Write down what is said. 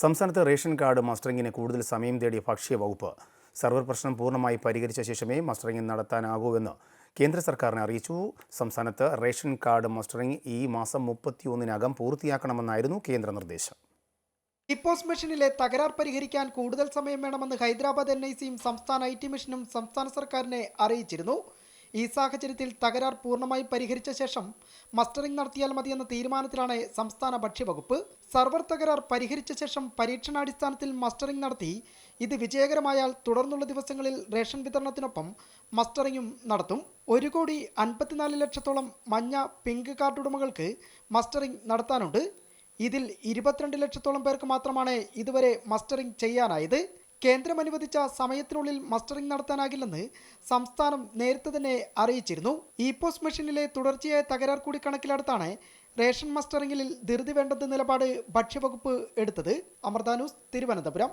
സംസ്ഥാനത്ത് ration card മസ്റ്ററിങ്ങിന് കൂടുതൽ സമയം തേടിയ ഭക്ഷ്യ വകുപ്പ് സർവർ പ്രശ്നം പൂർണമായി പരിഹരിച്ച ശേഷമേ മസ്റ്ററിംഗ് നടത്താനാകൂവെന്ന് കേന്ദ്ര സർക്കാരിനെ അറിയിച്ചു. സംസ്ഥാനത്ത് റേഷൻ കാർഡ് മസ്റ്ററിംഗ് ഈ മാസം മുപ്പത്തിയൊന്നിനകം പൂർത്തിയാക്കണമെന്നായിരുന്നു കേന്ദ്ര നിർദ്ദേശം. ഇപ്പോസ് മെഷീനിലെ തകരാർ പരിഹരിക്കാൻ കൂടുതൽ സമയം വേണമെന്ന് ഹൈദരാബാദ് എൻ ഐ സിയും സംസ്ഥാന ഐ ടി മിഷനും സംസ്ഥാന സർക്കാരിനെ അറിയിച്ചിരുന്നു. ഈ സാഹചര്യത്തിൽ തകരാർ പൂർണമായി പരിഹരിച്ച ശേഷം മസ്റ്ററിംഗ് നടത്തിയാൽ മതിയെന്ന തീരുമാനത്തിലാണ് സംസ്ഥാന ഭക്ഷ്യവകുപ്പ്. സർവർ തകരാർ പരിഹരിച്ച ശേഷം പരീക്ഷണാടിസ്ഥാനത്തിൽ മസ്റ്ററിംഗ് നടത്തി. ഇത് വിജയകരമായാൽ തുടർന്നുള്ള ദിവസങ്ങളിൽ റേഷൻ വിതരണത്തിനൊപ്പം മസ്റ്ററിംഗും നടത്തും. ഒരു കോടി അൻപത്തിനാല് ലക്ഷത്തോളം മഞ്ഞ പിങ്ക് കാർഡ് ഉടമകൾക്ക് മസ്റ്ററിംഗ് നടത്താനുണ്ട്. ഇതിൽ ഇരുപത്തിരണ്ട് ലക്ഷത്തോളം പേർക്ക് മാത്രമാണ് ഇതുവരെ മസ്റ്ററിംഗ് ചെയ്യാനായത്. കേന്ദ്രം അനുവദിച്ച സമയത്തിനുള്ളിൽ മസ്റ്ററിംഗ് നടത്താനാകില്ലെന്ന് സംസ്ഥാനം നേരത്തെ തന്നെ അറിയിച്ചിരുന്നു. ഇ പോസ്റ്റ് മെഷീനിലെ തുടർച്ചയായ തകരാർ കൂടി കണക്കിലെടുത്താണ് റേഷൻ മസ്റ്ററിംഗിൽ ധൃതി വേണ്ടെന്ന നിലപാട് ഭക്ഷ്യവകുപ്പ് എടുത്തത്. അമൃത തിരുവനന്തപുരം.